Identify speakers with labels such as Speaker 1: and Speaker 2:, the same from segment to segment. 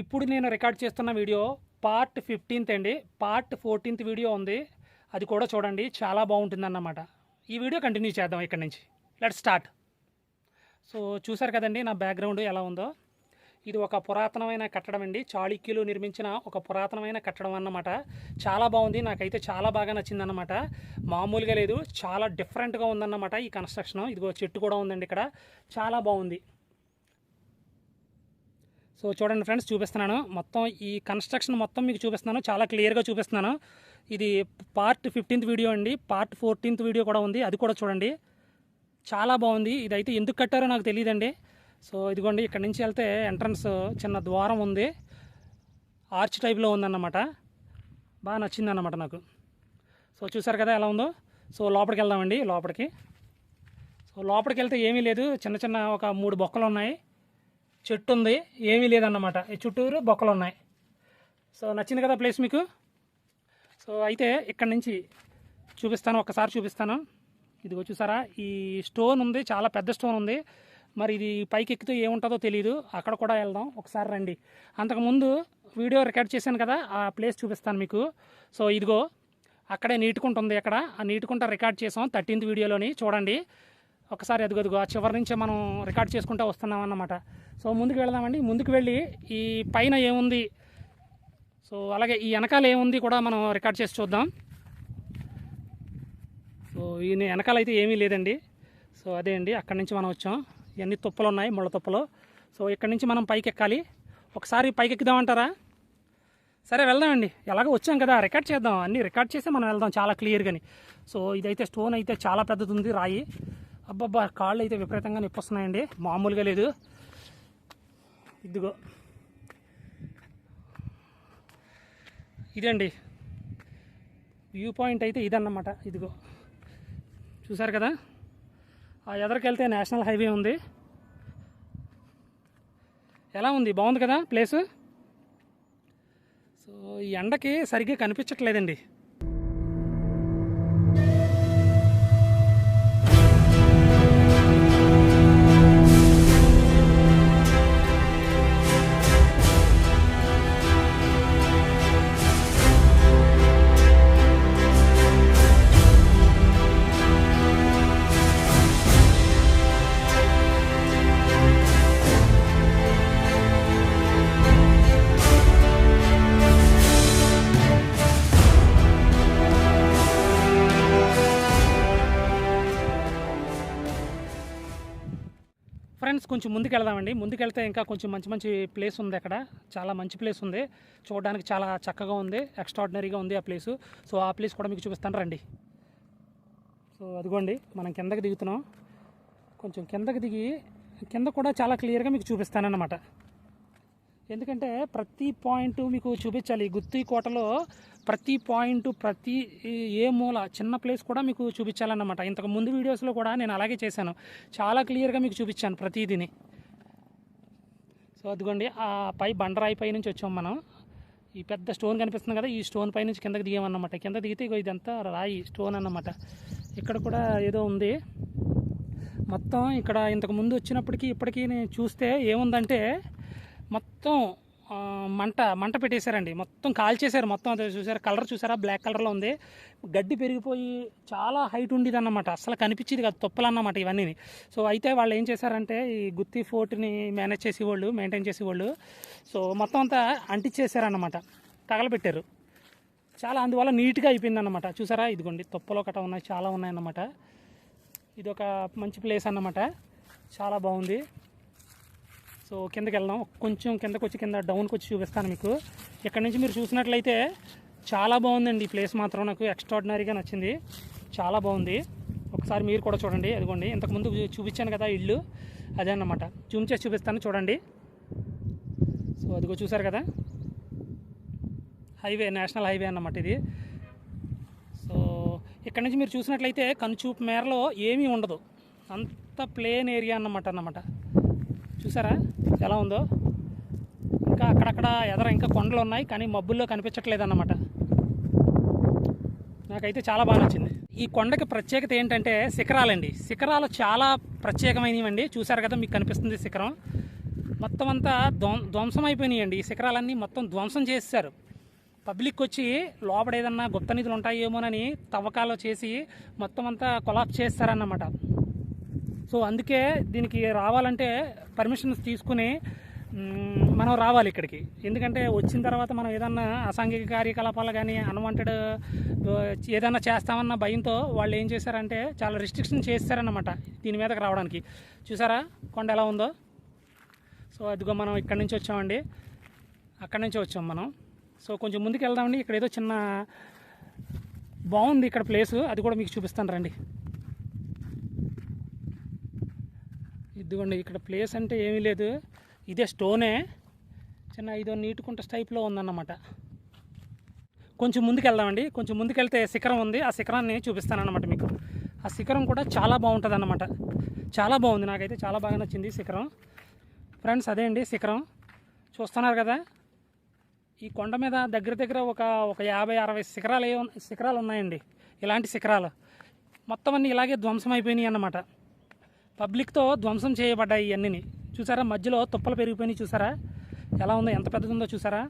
Speaker 1: ఇప్పుడు నేను రికార్డ్ చేస్తున్న వీడియో పార్ట్ ఫిఫ్టీన్త్ అండి. పార్ట్ ఫోర్టీన్త్ వీడియో ఉంది. అది కూడా చూడండి. చాలా బాగుంటుంది అన్నమాట ఈ వీడియో కంటిన్యూ చేద్దాం ఇక్కడ నుంచి. Let start. సో చూసారు కదండి నా బ్యాక్గ్రౌండ్ ఎలా ఉందో? ఇది ఒక పురాతనమైన కట్టడం అండి. చాళుక్యులు నిర్మించిన ఒక పురాతనమైన కట్టడం అన్నమాట. చాలా బాగుంది. నాకైతే చాలా బాగా నచ్చిందన్నమాట. మామూలుగా లేదు. చాలా డిఫరెంట్గా ఉందన్నమాట ఈ కన్స్ట్రక్షన్ ఇదిగో చెట్టు కూడా ఉందండి ఇక్కడ. చాలా బాగుంది. సో చూడండి ఫ్రెండ్స్ చూపిస్తున్నాను. మొత్తం ఈ కన్స్ట్రక్షన్ మొత్తం మీకు చూపిస్తున్నాను. చాలా క్లియర్గా చూపిస్తున్నాను. ఇది పార్ట్ ఫిఫ్టీన్త్ వీడియో అండి. పార్ట్ ఫోర్టీన్త్ వీడియో కూడా ఉంది. అది కూడా చూడండి. చాలా బాగుంది. ఇదైతే ఎందుకు కట్టారో నాకు తెలియదండి సో ఇదిగోండి ఇక్కడ నుంచి వెళ్తే ఎంట్రన్స్ చిన్న ద్వారం ఉంది. ఆర్చ్ టైప్లో ఉందన్నమాట. బాగా నచ్చిందన్నమాట నాకు. సో చూసారు కదా ఎలా ఉందో? సో లోపలికి వెళ్దామండి లోపలికి. సో లోపలికి వెళ్తే ఏమీ లేదు. చిన్న చిన్న ఒక మూడు బొక్కలు ఉన్నాయి. చెట్టు ఉంది ఏమీ లేదన్నమాట. ఈ చుట్టూరు బొక్కలు ఉన్నాయి సో నచ్చింది కదా ప్లేస్ మీకు? సో అయితే ఇక్కడ నుంచి చూపిస్తాను ఒకసారి చూపిస్తాను. ఇదిగో చూసారా ఈ స్టోన్ ఉంది చాలా పెద్ద స్టోన్ ఉంది. మరి ఇది పైకి ఎక్కితే ఏముంటుందో తెలియదు అక్కడ కూడా వెళ్దాం ఒకసారి రండి. అంతకుముందు వీడియో రికార్డ్ చేశాను కదా ఆ ప్లేస్ చూపిస్తాను మీకు. సో ఇదిగో అక్కడే నీటుకుంట ఉంది అక్కడ. ఆ నీటుకుంట రికార్డ్ చేసాం థర్టీన్త్ వీడియోలోని చూడండి. ఒకసారి అదిగో ఆ చివరి నుంచే మనం రికార్డ్ చేసుకుంటూ వస్తున్నాం అన్నమాట. సో ముందుకు వెళదామండి. ముందుకు వెళ్ళి ఈ పైన ఏముంది? సో అలాగే ఈ వెనకాల ఏముంది కూడా మనం రికార్డ్ చేసి చూద్దాం. సో ఈ వెనకాల అయితే ఏమీ లేదండి. సో అదే అండి అక్కడి నుంచి మనం వచ్చాం. ఇవన్నీ తుప్పలు ఉన్నాయి? ముళ్ళ తుప్పలు. సో ఇక్కడి నుంచి మనం పైకి ఎక్కాలి ఒకసారి పైకి ఎక్కుదామంటారా సరే వెళ్దామండి. ఎలాగో వచ్చాం కదా రికార్డ్ చేద్దాం. అన్నీ రికార్డ్ చేసి మనం వెళ్దాం చాలా క్లియర్గాని. సో ఇదైతే స్టోన్ అయితే చాలా పెద్దది ఉంది రాయి. అబ్బబ్బా కాళ్ళు అయితే విపరీతంగా నొప్పి వస్తున్నాయండి మామూలుగా లేదు. ఇదిగో. ఇదండి. వ్యూ పాయింట్ అయితే ఇదన్నమాట. ఇదిగో. చూసారు కదా? ఆ ఎదరికెళ్తే నేషనల్ హైవే ఉంది. ఎలా ఉంది? బాగుంది కదా ప్లేసు? సో ఈ ఎండకి సరిగ్గా కనిపించట్లేదండి. ఫ్రెండ్స్ కొంచెం ముందుకు వెళ్దామండి ముందుకు వెళ్తే ఇంకా కొంచెం మంచి మంచి ప్లేస్ ఉంది అక్కడ. చాలా మంచి ప్లేస్ ఉంది. చూడడానికి చాలా చక్కగా ఉంది. ఎక్స్ట్రాడినరీగా ఉంది ఆ ప్లేస్. సో ఆ ప్లేస్ కూడా మీకు చూపిస్తాను రండి. సో అదిగోండి. మనం కిందకి దిగుతున్నాం. కొంచెం కిందకి దిగి కింద కూడా చాలా క్లియర్గా మీకు చూపిస్తానన్నమాట. ఎందుకంటే ప్రతి పాయింట్ మీకు చూపించాలి. గుత్తి కోటలో ప్రతి పాయింట్ ప్రతి ఏ మూల చిన్న ప్లేస్ కూడా మీకు చూపించాలన్నమాట. ఇంతకు ముందు వీడియోస్లో కూడా నేను అలాగే చేశాను. చాలా క్లియర్గా మీకు చూపించాను ప్రతిదీని. సో అదిగోండి. ఆ పై బండరాయి పై నుంచి వచ్చాం మనం. ఈ పెద్ద స్టోన్ కనిపిస్తుంది కదా ఈ స్టోన్ పై నుంచి కిందకి దిగామన్నమాట. కింద దిగితే ఇగో ఇదంతా రాయి స్టోన్ అన్నమాట. ఇక్కడ కూడా ఏదో ఉంది. మొత్తం ఇక్కడ ఇంతకు ముందు వచ్చినప్పటికీ ఇప్పటికీ నేను చూస్తే ఏముందంటే మొత్తం మంట మంట పెట్టేశారండి. మొత్తం కాల్చేశారు మొత్తం అది చూసారు కలర్ చూసారా? బ్లాక్ కలర్లో ఉంది. గడ్డి పెరిగిపోయి చాలా హైట్ ఉండేది అన్నమాట అసలు కనిపించేది కాదు. తొప్పలు అన్నమాట ఇవన్నీ సో అయితే వాళ్ళు ఏం చేశారంటే ఈ గుత్తి ఫోర్ట్ని మేనేజ్ చేసేవాళ్ళు మెయింటైన్ చేసేవాళ్ళు. సో మొత్తం అంతా అంటించేశారన్నమాట తగలబెట్టారు. చాలా అందువల్ల నీట్గా అయిపోయింది అన్నమాట చూసారా? ఇదిగోండి. తొప్పలో ఒకట ఉన్నాయి. చాలా ఉన్నాయన్నమాట. ఇది ఒక మంచి ప్లేస్ అన్నమాట. చాలా బాగుంది. సో కిందకి వెళ్దాం కొంచెం కిందకు వచ్చి కింద డౌన్కి వచ్చి చూపిస్తాను మీకు. ఇక్కడ నుంచి మీరు చూసినట్లయితే చాలా బాగుందండి ఈ ప్లేస్ మాత్రం. నాకు ఎక్స్ట్రాడినరీగా నచ్చింది. చాలా బాగుంది. ఒకసారి మీరు కూడా చూడండి. అదిగోండి. ఇంతకుముందు చూపించాను కదా ఇల్లు. అదే అన్నమాట. జూమ్ చేసి చూపిస్తాను. చూడండి. సో అదిగో చూసారు కదా? హైవే నేషనల్ హైవే అన్నమాట ఇది. సో ఇక్కడ నుంచి మీరు చూసినట్లయితే కనుచూపు మేరలో ఏమీ ఉండదు. అంత ప్లేన్ ఏరియా అన్నమాట అన్నమాట. చూసారా? ఎలా ఉందో? ఇంకా అక్కడక్కడ ఎదర ఇంకా కొండలు ఉన్నాయి కానీ మబ్బుల్లో కనిపించట్లేదు అన్నమాట నాకైతే చాలా బాగా నచ్చింది. ఈ కొండకి ప్రత్యేకత ఏంటంటే శిఖరాలండి. శిఖరాలు చాలా ప్రత్యేకమైనవండి. చూసారు కదా మీకు కనిపిస్తుంది శిఖరం. మొత్తం అంతా ధ్వం ధ్వంసం అయిపోయినాయండి ఈ శిఖరాలన్నీ మొత్తం ధ్వంసం చేశారు పబ్లిక్ వచ్చి లోపల ఏదన్నా గుప్త నిధులు ఉంటాయేమోనని తవ్వకాలు చేసి మొత్తం అంతా కొలాప్స్ చేస్తారన్నమాట సో అందుకే దీనికి రావాలంటే పర్మిషన్స్ తీసుకుని మనం రావాలి ఇక్కడికి. ఎందుకంటే వచ్చిన తర్వాత మనం ఏదన్నా అసాంఘిక కార్యకలాపాలు కానీ అన్వాంటెడ్ ఏదన్నా చేస్తామన్న భయంతో వాళ్ళు ఏం చేశారంటే చాలా రిస్ట్రిక్షన్ చేస్తారన్నమాట దీని మీదకి రావడానికి. చూసారా? కొండ ఎలా ఉందో? సో అదిగో మనం ఇక్కడి నుంచి వచ్చామండి. అక్కడి నుంచి వచ్చాం మనం. సో కొంచెం ముందుకు వెళ్దామండి. ఇక్కడ ఏదో చిన్న బాగుంది ఇక్కడ ప్లేసు. అది కూడా మీకు చూపిస్తాను రండి. ఇదిగోండి ఇక్కడ ప్లేస్ అంటే ఏమీ లేదు. ఇదే స్టోనే చిన్న ఇదో నీటుకుంట టైప్లో ఉందన్నమాట. కొంచెం ముందుకు వెళ్దామండి కొంచెం ముందుకు వెళ్తే శిఖరం ఉంది. ఆ శిఖరాన్ని చూపిస్తానన్నమాట మీకు. ఆ శిఖరం కూడా చాలా బాగుంటుంది అన్నమాట చాలా బాగుంది. నాకైతే చాలా బాగా నచ్చింది శిఖరం. ఫ్రెండ్స్ అదే అండి శిఖరం. చూస్తున్నారు కదా? ఈ కొండ మీద దగ్గర దగ్గర ఒక ఒక యాభై అరవై శిఖరాలు శిఖరాలు ఉన్నాయండి. ఇలాంటి శిఖరాలు. మొత్తం అన్నీ ఇలాగే ధ్వంసం అయిపోయినాయి అన్నమాట పబ్లిక్తో ధ్వంసం చేయబడ్డాయి ఇవన్నీ చూసారా? మధ్యలో తుప్పలు పెరిగిపోయినాయి చూసారా? ఎలా ఉందో? ఎంత పెద్దది ఉందో చూసారా?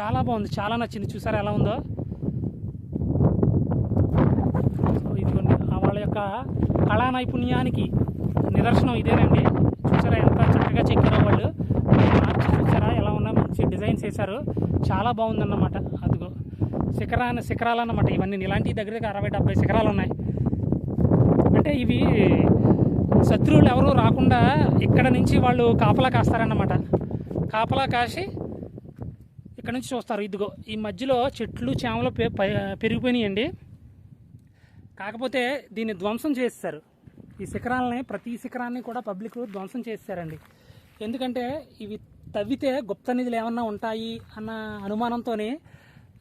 Speaker 1: చాలా బాగుంది. చాలా నచ్చింది. చూసారా ఎలా ఉందో? సో ఇదిగోండి. వాళ్ళ యొక్క కళా నైపుణ్యానికి నిదర్శనం ఇదేనండి. చూసారా? ఎంత చక్కగా చెక్కారో వాళ్ళు. చూసారా? ఎలా ఉన్నా మంచి డిజైన్స్ వేశారు. చాలా బాగుందన్నమాట. అదిగో శిఖరా శిఖరాలు అన్నమాట ఇవన్నీ ఇలాంటి దగ్గర దగ్గర అరవై డెబ్బై శిఖరాలు ఉన్నాయి. అంటే ఇవి శత్రువులు ఎవరు రాకుండా ఇక్కడ నుంచి వాళ్ళు కాపలా కాస్తారన్నమాట. కాపలా కాసి ఇక్కడ నుంచి చూస్తారు. ఇదిగో ఈ మధ్యలో చెట్లు చేమలు పె- పెరిగిపోయినాయండి. కాకపోతే దీన్ని ధ్వంసం చేస్తారు. ఈ శిఖరాలని ప్రతి శిఖరాన్ని కూడా పబ్లిక్ ధ్వంసం చేస్తారండి. ఎందుకంటే ఇవి తవ్వితే గుప్త నిధులు ఏమన్నా ఉంటాయి అన్న అనుమానంతోనే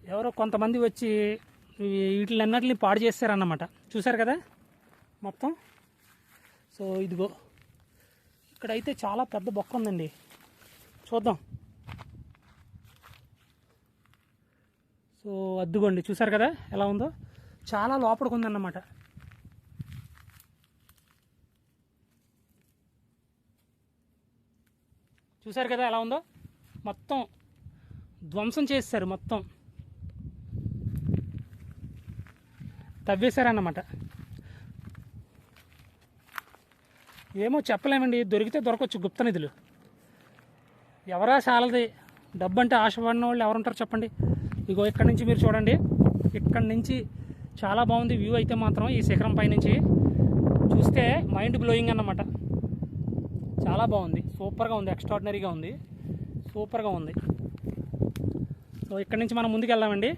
Speaker 1: ఎవరో కొంతమంది వచ్చి వీటిలన్నిటిని పాడు చేస్తారన్నమాట. చూసారు కదా? మొత్తం. సో ఇదిగో. ఇక్కడైతే చాలా పెద్ద బొక్క ఉందండి. చూద్దాం. సో అద్దుకోండి చూసారు కదా ఎలా ఉందో? చాలా లోపలికి ఉందన్నమాట. చూసారు కదా ఎలా ఉందో? మొత్తం ధ్వంసం చేస్తారు మొత్తం. తవ్వేశారన్నమాట. ఏమో చెప్పలేమండి. దొరికితే దొరకవచ్చు గుప్త నిధులు. ఎవరా చాలది డబ్బు అంటే ఆశపడిన వాళ్ళు ఎవరుంటారు చెప్పండి. ఇగో ఇక్కడి నుంచి మీరు చూడండి. ఇక్కడి నుంచి చాలా బాగుంది వ్యూ అయితే మాత్రం ఈ శిఖరం పైనుంచి చూస్తే మైండ్ బ్లోయింగ్ అన్నమాట. చాలా బాగుంది. సూపర్గా ఉంది. ఎక్స్ట్రాడినరీగా ఉంది. సూపర్గా ఉంది. సో ఇక్కడి నుంచి మనం ముందుకు వెళ్దామండి.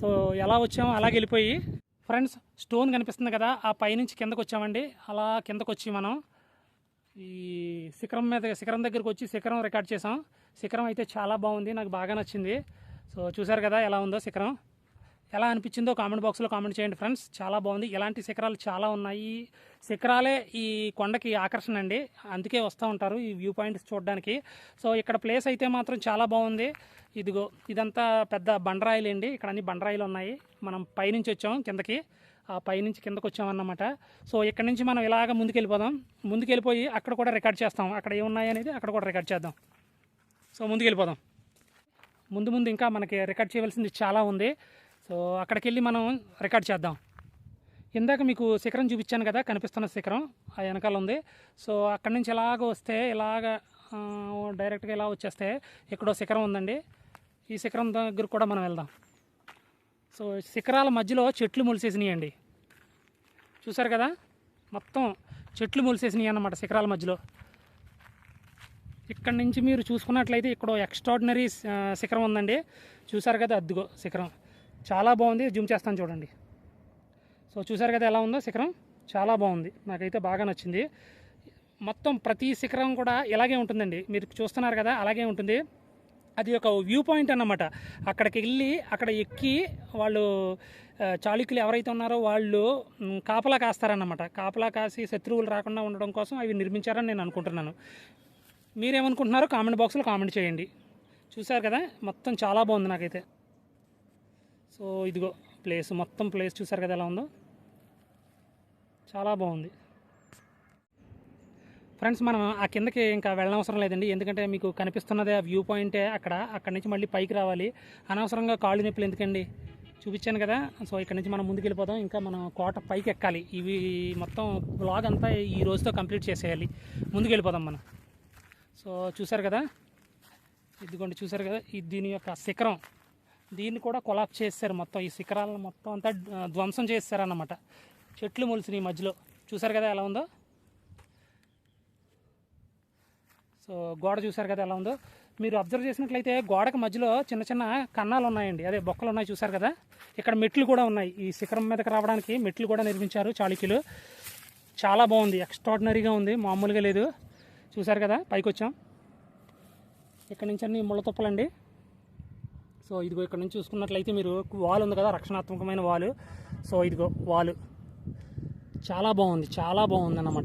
Speaker 1: సో ఎలా వచ్చామో అలాగే వెళ్ళిపోయి. ఫ్రెండ్స్ స్టోన్ కనిపిస్తుంది కదా. ఆ పైనుంచి కిందకు వచ్చామండి అలా కిందకు వచ్చి మనం ఈ శిఖరం మీద శిఖరం దగ్గరికి వచ్చి శిఖరం రికార్డ్ చేసాం శిఖరం అయితే చాలా బాగుంది నాకు బాగా నచ్చింది. సో చూసారు కదా ఎలా ఉందో శిఖరం. ఎలా అనిపించిందో కామెంట్ బాక్స్లో కామెంట్ చేయండి ఫ్రెండ్స్. చాలా బాగుంది. ఇలాంటి శిఖరాలు చాలా ఉన్నాయి. శిఖరాలే ఈ కొండకి ఆకర్షణ అండి. అందుకే వస్తూ ఉంటారు ఈ వ్యూ పాయింట్స్ చూడడానికి. సో ఇక్కడ ప్లేస్ అయితే మాత్రం చాలా బాగుంది. ఇదిగో ఇదంతా పెద్ద బండరాయిలు అండి ఇక్కడ అన్ని బండరాయిలు ఉన్నాయి. మనం పైనుంచి వచ్చాం కిందకి. ఆ పైనుంచి కిందకు వచ్చామన్నమాట. సో ఇక్కడ నుంచి మనం ఇలాగ ముందుకెళ్ళిపోదాం. ముందుకెళ్ళిపోయి అక్కడ కూడా రికార్డ్ చేస్తాం. అక్కడ ఏమున్నాయి అనేది అక్కడ కూడా రికార్డ్ చేద్దాం. సో ముందుకెళ్ళిపోదాం. ముందు ముందు ఇంకా మనకి రికార్డ్ చేయవలసింది చాలా ఉంది. సో అక్కడికి వెళ్ళి మనం రికార్డ్ చేద్దాం. ఇందాక మీకు శిఖరం చూపించాను కదా కనిపిస్తున్న శిఖరం ఆ వెనకాల ఉంది. సో అక్కడి నుంచి ఇలాగ వస్తే ఇలాగ డైరెక్ట్గా ఇలా వచ్చేస్తే ఇక్కడో శిఖరం ఉందండి. ఈ శిఖరం దగ్గర కూడా మనం వెళ్దాం. సో శిఖరాల మధ్యలో చెట్లు మొలిసేసినాయండి. చూసారు కదా? మొత్తం చెట్లు మొలిసేసినాయి అన్నమాట శిఖరాల మధ్యలో. ఇక్కడ నుంచి మీరు చూసుకున్నట్లయితే ఇక్కడ ఎక్స్ట్రాడినరీ శిఖరం ఉందండి. చూసారు కదా? అద్దుగో శిఖరం. చాలా బాగుంది. జూమ్ చేస్తాను చూడండి. సో చూసారు కదా ఎలా ఉందో శిఖరం? చాలా బాగుంది. నాకైతే బాగా నచ్చింది. మొత్తం ప్రతి శిఖరం కూడా ఇలాగే ఉంటుందండి. మీరు చూస్తున్నారు కదా? అలాగే ఉంటుంది. అది ఒక వ్యూ పాయింట్ అన్నమాట. అక్కడికి వెళ్ళి అక్కడ ఎక్కి వాళ్ళు చాళుక్యులు ఎవరైతే ఉన్నారో వాళ్ళు కాపలా కాస్తారన్నమాట. కాపలా కాసి శత్రువులు రాకుండా ఉండడం కోసం అవి నిర్మించారని నేను అనుకుంటున్నాను. మీరేమనుకుంటున్నారో కామెంట్ బాక్స్లో కామెంట్ చేయండి. చూసారు కదా? మొత్తం చాలా బాగుంది నాకైతే. సో ఇదిగో ప్లేస్ మొత్తం ప్లేస్ చూసారు కదా ఎలా ఉందో? చాలా బాగుంది. ఫ్రెండ్స్ మనం ఆ కిందకి ఇంకా వెళ్ళనవసరం లేదండి. ఎందుకంటే మీకు కనిపిస్తున్నదే ఆ వ్యూ పాయింటే అక్కడ. అక్కడి నుంచి మళ్ళీ పైకి రావాలి. అనవసరంగా కాళ్ళు నొప్పులు ఎందుకండి? చూపించాను కదా. సో ఇక్కడ నుంచి మనం ముందుకు వెళ్ళిపోదాం ఇంకా మనం కోట పైకి ఎక్కాలి. ఇవి మొత్తం బ్లాగ్ అంతా ఈ రోజుతో కంప్లీట్ చేసేయాలి. ముందుకు వెళ్ళిపోదాం మనం. సో చూసారు కదా? ఇదిగోండి చూసారు కదా? ఇది దీని యొక్క శిఖరం. దీన్ని కూడా కొలాప్ చేస్తారు మొత్తం. ఈ శిఖరాలను మొత్తం అంతా ధ్వంసం చేస్తారన్నమాట చెట్లు మొలిసినాయి ఈ మధ్యలో. చూసారు కదా ఎలా ఉందో? సో గోడ చూసారు కదా ఎలా ఉందో? మీరు అబ్జర్వ్ చేసినట్లయితే గోడకు మధ్యలో చిన్న చిన్న కన్నాలు ఉన్నాయండి. అదే బొక్కలు ఉన్నాయి చూసారు కదా? ఇక్కడ మెట్లు కూడా ఉన్నాయి. ఈ శిఖరం మీదకి రావడానికి మెట్లు కూడా నిర్మించారు చాళుక్యులు. చాలా బాగుంది. ఎక్స్ట్రాడినరీగా ఉంది. మామూలుగా లేదు. చూసారు కదా? పైకి వచ్చాం. ఇక్కడ నుంచి అన్ని ముళ్ళ తుప్పలండి. సో ఇదిగో ఇక్కడ నుంచి చూసుకున్నట్లయితే మీరు వాల్ ఉంది కదా? రక్షణాత్మకమైన వాలు. సో ఇదిగో వాలు. చాలా బాగుంది. చాలా బాగుంది అన్నమాట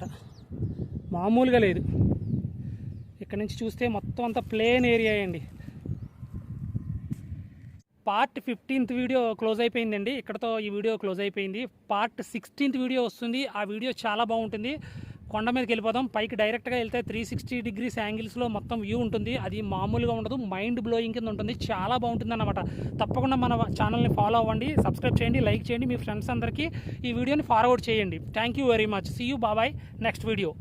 Speaker 1: మామూలుగా లేదు. ఇక్కడ నుంచి చూస్తే మొత్తం అంతా ప్లేన్ ఏరియా అండి. పార్ట్ ఫిఫ్టీన్త్ వీడియో క్లోజ్ అయిపోయిందండి. ఇక్కడతో ఈ వీడియో క్లోజ్ అయిపోయింది. పార్ట్ సిక్స్టీన్త్ వీడియో వస్తుంది. ఆ వీడియో చాలా బాగుంటుంది. కొండ మీదకి వెళ్ళిపోదాం. పైకి డైరెక్ట్గా వెళ్తే త్రీ సిక్స్టీ డిగ్రీస్ యాంగిల్స్లో మొత్తం వ్యూ ఉంటుంది. అది మామూలుగా ఉండదు. మైండ్ బ్లోయింగ్ కింద ఉంటుంది. చాలా బాగుంటుంది అన్నమాట తప్పకుండా మన ఛానల్ని ఫాలో అవ్వండి. సబ్స్క్రైబ్ చేయండి. లైక్ చేయండి. మీ ఫ్రెండ్స్ అందరికీ ఈ వీడియోని ఫార్వర్డ్ చేయండి. Thank you very much see you bye bye next video